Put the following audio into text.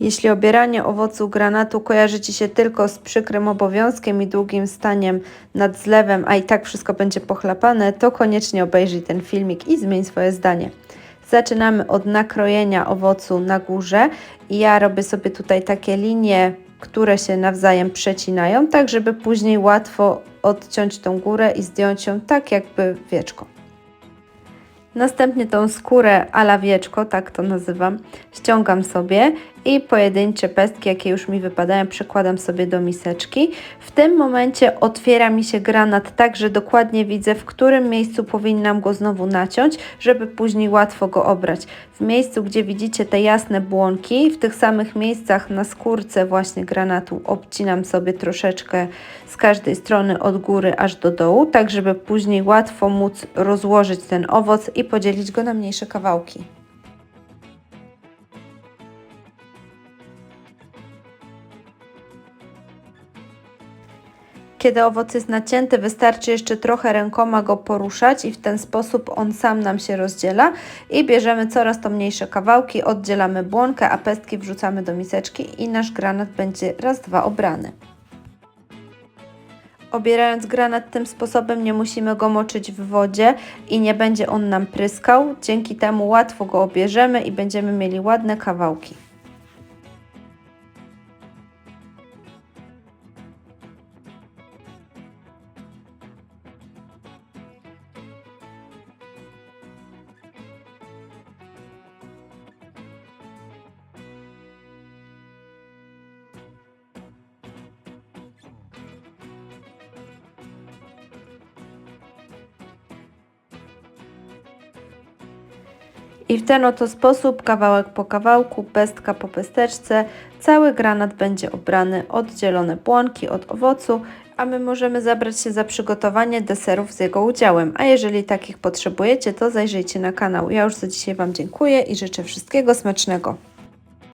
Jeśli obieranie owocu granatu kojarzy Ci się tylko z przykrym obowiązkiem i długim staniem nad zlewem, a i tak wszystko będzie pochlapane, to koniecznie obejrzyj ten filmik i zmień swoje zdanie. Zaczynamy od nakrojenia owocu na górze ja robię sobie tutaj takie linie, które się nawzajem przecinają, tak żeby później łatwo odciąć tą górę i zdjąć ją tak jakby wieczko. Następnie tą skórę ala wieczko, tak to nazywam, ściągam sobie i pojedyncze pestki, jakie już mi wypadają, przekładam sobie do miseczki. W tym momencie otwiera mi się granat tak, że dokładnie widzę, w którym miejscu powinnam go znowu naciąć, żeby później łatwo go obrać. W miejscu, gdzie widzicie te jasne błonki, w tych samych miejscach na skórce właśnie granatu obcinam sobie troszeczkę z każdej strony od góry aż do dołu, tak żeby później łatwo móc rozłożyć ten owoc i podzielić go na mniejsze kawałki. Kiedy owoc jest nacięty, wystarczy jeszcze trochę rękoma go poruszać i w ten sposób on sam nam się rozdziela i bierzemy coraz to mniejsze kawałki, oddzielamy błonkę, a pestki wrzucamy do miseczki i nasz granat będzie raz, dwa obrany. Obierając granat tym sposobem nie musimy go moczyć w wodzie i nie będzie on nam pryskał. Dzięki temu łatwo go obierzemy i będziemy mieli ładne kawałki. I w ten oto sposób, kawałek po kawałku, pestka po pesteczce, cały granat będzie obrany, oddzielone błonki od owocu, a my możemy zabrać się za przygotowanie deserów z jego udziałem. A jeżeli takich potrzebujecie, to zajrzyjcie na kanał. Ja już za dzisiaj Wam dziękuję i życzę wszystkiego smacznego.